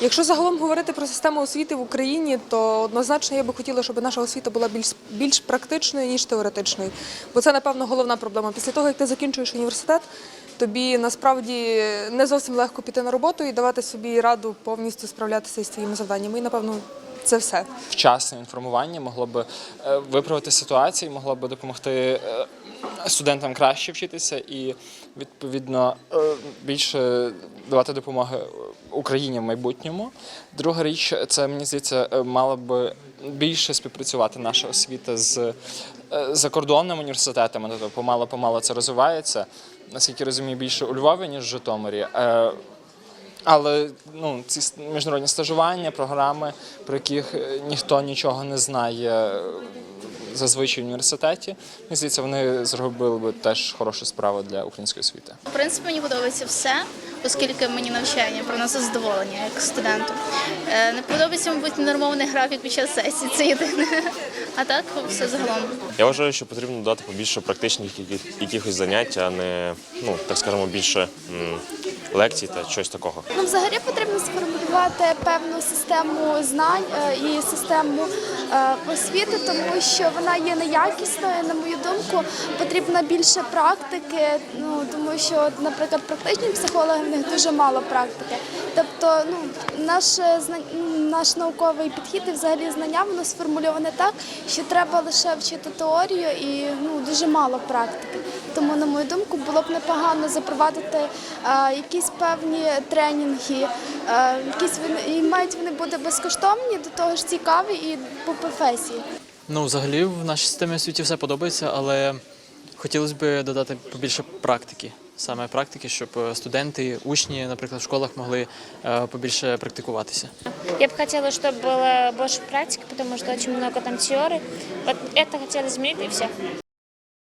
Якщо загалом говорити про систему освіти в Україні, то однозначно я би хотіла, щоб наша освіта була більш більш практичною ніж теоретичною. Бо це, напевно, головна проблема. Після того, як ти закінчуєш університет, тобі насправді не зовсім легко піти на роботу і давати собі раду повністю справлятися із своїми завданнями. І напевно це все. вчасне інформування могло б е, виправити ситуацію, могло б допомогти е, студентам краще вчитися і відповідно е, більше давати допомоги Україні в майбутньому. Друга річ, це мені здається, е, мала б більше співпрацювати наша освіта з е, закордонними університетами. Тобто помало помало це розвивається. Наскільки розумію, більше у Львові, ніж в Житомирі. Але ну, ці міжнародні стажування, програми, про яких ніхто нічого не знає зазвичай в університеті, мені здається, вони зробили би теж хорошу справу для української освіти. В принципі, мені подобається все, оскільки мені навчання приносить задоволення як студенту. Е, Не подобається, мабуть, нормований графік під час сесії, це єдине. А так, все загалом. Я вважаю, що потрібно дати побільше практичних якихось занять, а не ну так скажемо більше лекцій та щось такого. Ну, взагалі потрібно сформулювати певну систему знань е, і систему е, освіти, тому що вона є неякісною. На мою думку, потрібно більше практики. Ну тому що, наприклад, практичні психологи в них дуже мало практики. Тобто, ну наш е, м, наш науковий підхід і взагалі знання воно сформульоване так, що треба лише вчити теорію і ну дуже мало практики. Тому, на мою думку, було б непогано запровадити е, якісь певні тренінги, е, якісь і мають вони бути безкоштовні, до того ж цікаві і по професії. Ну, взагалі, в нашій системі освіті все подобається, але хотілося б додати побільше практики. Саме практики, щоб е, студенти, учні, наприклад, в школах могли е, побільше практикуватися. Я бы хотела, чтобы было больше практики, потому что очень много там теорий. Вот это хотела изменить и все.